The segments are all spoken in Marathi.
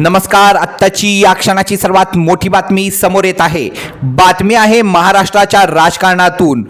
नमस्कार आत्ताची या क्षणाची सर्वात मोठी बातमी समोर येत आहे. बातमी आहे महाराष्ट्राच्या राजकारणातून.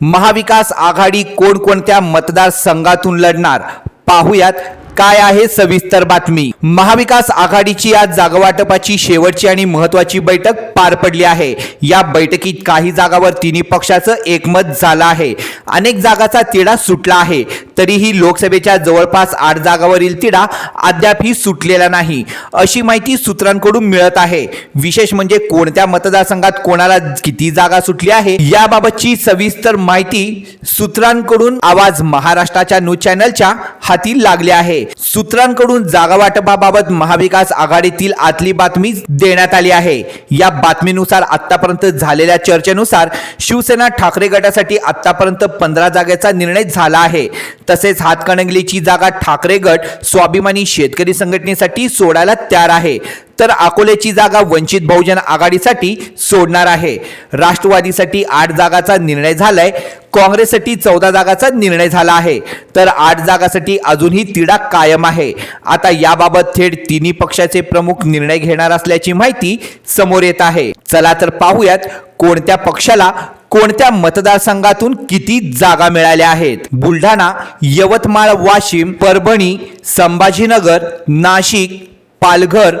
महाविकास आघाडी कोणकोणत्या मतदारसंघातून लढणार? पाहुयात काय आहे सविस्तर बातमी? महाविकास आघाडीची आज जागावाटपाची शेवटची आणि महत्वाची बैठक पार पडली आहे. या बैठकीत काही जागावर तिन्ही पक्षाचं एकमत झालं आहे. अनेक जागाचा तिढा सुटला आहे. तरीही लोकसभेच्या जवळपास आठ जागावरील तिढा अद्यापही सुटलेला नाही. अशी माहिती सूत्रांकडून मिळत आहे. विशेष म्हणजे कोणत्या मतदारसंघात कोणाला किती जागा सुटली आहे याबाबतची सविस्तर माहिती सूत्रांकडून आवाज महाराष्ट्राच्या न्यूज चॅनलच्या हाती लागली आहे. सूत्रांकडून जागा वाटपाबाबत महाविकास आघाडीतील आतली बातमी देण्यात आली आहे. या बातमीनुसार आतापर्यंत झालेल्या चर्चेनुसार शिवसेना ठाकरे गटासाठी आतापर्यंत पंधरा जागेचा निर्णय झाला आहे. तसेच हातकणंगलेची जागा ठाकरे गट स्वाभिमानी शेतकरी संघटनेसाठी सोडायला तयार आहे. तर अकोल्याची जागा वंचित बहुजन आघाडीसाठी सोडणार आहे. राष्ट्रवादीसाठी आठ जागाचा निर्णय झालाय. काँग्रेससाठी चौदा जागाचा निर्णय झाला आहे. तर आठ जागासाठी अजूनही तिढा कायम आहे. आता याबाबत थेट तिन्ही पक्षाचे प्रमुख निर्णय घेणार असल्याची माहिती समोर येत आहे. चला तर पाहूयात कोणत्या पक्षाला कोणत्या मतदारसंघातून किती जागा मिळाल्या आहेत. बुलढाणा यवतमाळ वाशिम परभणी संभाजीनगर नाशिक पालघर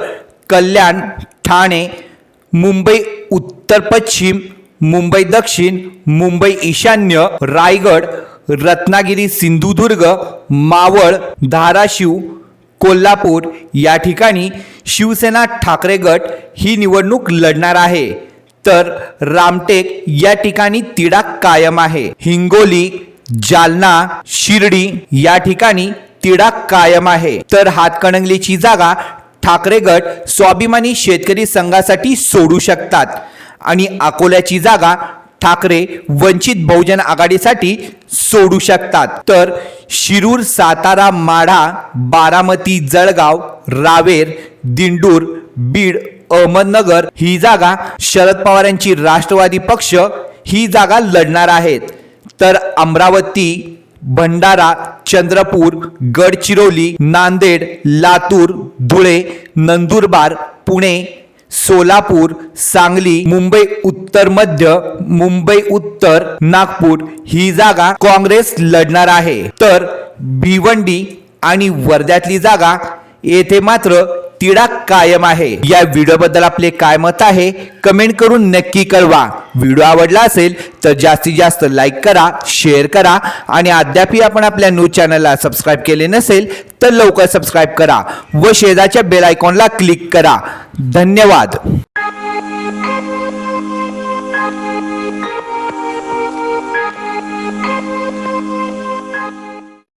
कल्याण ठाणे मुंबई उत्तर पश्चिम मुंबई दक्षिण मुंबई ईशान्य रायगड रत्नागिरी सिंधुदुर्ग मावळ धाराशिव कोल्हापूर या ठिकाणी शिवसेना ठाकरे गट ही निवडणूक लढणार आहे. तर रामटेक या ठिकाणी तिढा कायम आहे. हिंगोली जालना शिर्डी या ठिकाणी तिढा कायम आहे. तर हातकणंगलीची जागा ठाकरे गट स्वाभिमानी शेतकरी संघासाठी सोडू शकतात. आणि अकोल्याची जागा ठाकरे वंचित बहुजन आघाडीसाठी सोडू शकतात. तर शिरूर सातारा माढा बारामती जळगाव रावेर दिंडूर बीड अहमदनगर ही जागा शरद पवार यांची राष्ट्रवादी पक्ष ही जागा लढणार आहेत. तर अमरावती भंडारा चंद्रपूर गडचिरोली नांदेड लातूर धुळे नंदुरबार पुणे सोलापूर सांगली मुंबई उत्तर मध्य मुंबई उत्तर नागपूर ही जागा काँग्रेस लढणार आहे. तर भिवंडी आणि वर्ध्यातली जागा येथे मात्र तिढा कायम आहे. या व्हिडिओ बद्दल आपले काय मत आहे कमेंट करून नक्की कळवा. व्हिडिओ आवडला असेल तर जास्तीत जास्त लाईक करा शेअर करा आणि अद्यापही आपण आपल्या न्यूज चॅनलला सबस्क्राईब केले नसेल तर लवकर सबस्क्राईब करा व शेजारच्या बेल आयकॉनला क्लिक करा. धन्यवाद.